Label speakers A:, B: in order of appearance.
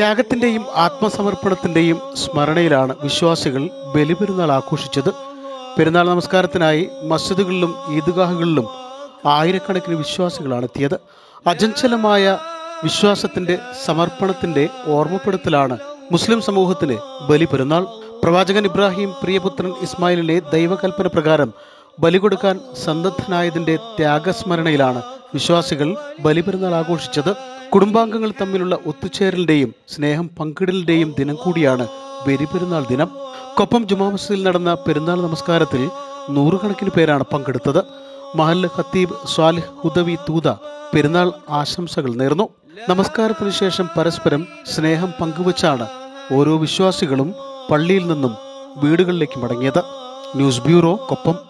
A: ത്യാഗത്തിന്റെയും ആത്മസമർപ്പണത്തിന്റെയും സ്മരണയിലാണ് വിശ്വാസികൾ ബലിപെരുന്നാൾ ആഘോഷിച്ചത്. പെരുന്നാൾ നമസ്കാരത്തിനായി മസ്ജിദുകളിലും ഈദ്ഗാഹുകളിലും ആയിരക്കണക്കിന് വിശ്വാസികളാണ് എത്തിയത്. അചഞ്ചലമായ വിശ്വാസത്തിന്റെ സമർപ്പണത്തിന്റെ ഓർമ്മപ്പെടുത്തലാണ് മുസ്ലിം സമൂഹത്തിന് ബലിപെരുന്നാൾ. പ്രവാചകൻ ഇബ്രാഹിം പ്രിയപുത്രൻ ഇസ്മായിലിനെ ദൈവകൽപ്പന പ്രകാരം ബലി കൊടുക്കാൻ സന്നദ്ധനായതിന്റെ ത്യാഗസ്മരണയിലാണ് വിശ്വാസികൾ ബലിപെരുന്നാൾ ആഘോഷിച്ചത്. കുടുംബാംഗങ്ങൾ തമ്മിലുള്ള ഒത്തുചേരലിന്റെയും സ്നേഹം പങ്കിടലിന്റെയും ദിനം കൂടിയാണ് ബലിപെരുന്നാൾ ദിനം. കൊപ്പം ജുമാ മസ്ജിദിൽ നടന്ന പെരുന്നാൾ നമസ്കാരത്തിൽ നൂറുകണക്കിന് പേരാണ് പങ്കെടുത്തത്. മഹല്ല് ഖത്തീബ് സ്വാലിഹ് ഹുദവി തൂത പെരുന്നാൾ ആശംസകൾ നേർന്നു. നമസ്കാരത്തിനു ശേഷം പരസ്പരം സ്നേഹം പങ്കുവച്ചാണ് ഓരോ വിശ്വാസികളും പള്ളിയിൽ നിന്നും വീടുകളിലേക്ക് മടങ്ങിയത്. News bureau Koppam.